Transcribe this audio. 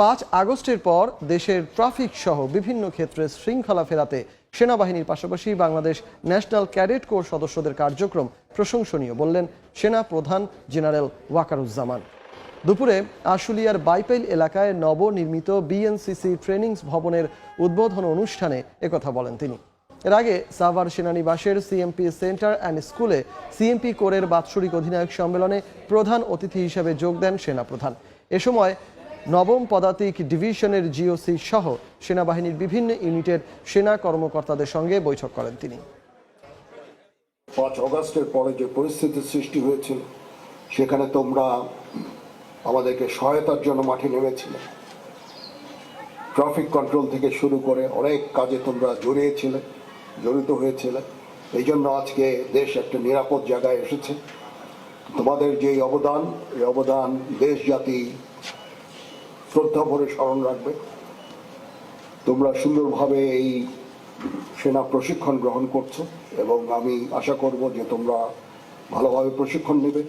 পাঁচ আগস্টের পর দেশের ট্রাফিক সহ বিভিন্ন ক্ষেত্রে শৃঙ্খলা ফেরাতে সেনাবাহিনীর পাশাপাশি বাংলাদেশ ন্যাশনাল ক্যাডেট কোর সদস্যদের কার্যক্রম প্রশংসনীয়, বললেন সেনা প্রধান জেনারেল ওয়াকারুজ্জামান। দুপুরে আশুলিয়ার বাইপাইল এলাকায় নবনির্মিত বিএনসিসি ট্রেনিংস ভবনের উদ্বোধন অনুষ্ঠানে একথা বলেন তিনি। এর আগে সাভার সেনানিবাসের সিএমপি সেন্টার অ্যান্ড স্কুলে সিএমপি কোরের বাৎসরিক অধিনায়ক সম্মেলনে প্রধান অতিথি হিসেবে যোগ দেন সেনাপ্রধান। এ সময় নবম পদাতিক ডিভিশনের জিওসি সহ সেনাবাহিনীর বিভিন্ন ইউনিটের সেনা কর্মকর্তাদের সঙ্গে বৈঠক করেন তিনি। পাঁচ অগস্টের পরে যে পরিস্থিতির সৃষ্টি হয়েছিল, সেখানে তোমরা আমাদেরকে সহায়তার জন্য মাঠে নেমেছিলে। ট্রাফিক কন্ট্রোল থেকে শুরু করে অনেক কাজে তোমরা জড়িয়েছিলে, জড়িত হয়েছিলে। এই জন্য আজকে দেশ একটা নিরাপদ জায়গায় এসেছে। তোমাদের যে অবদান, এই অবদান দেশ জাতি শ্রদ্ধা ভরে স্মরণ রাখবে। তোমরা সুন্দরভাবে এই সেনা প্রশিক্ষণ গ্রহণ করছ এবং আমি আশা করব যে তোমরা ভালোভাবে প্রশিক্ষণ নেবে।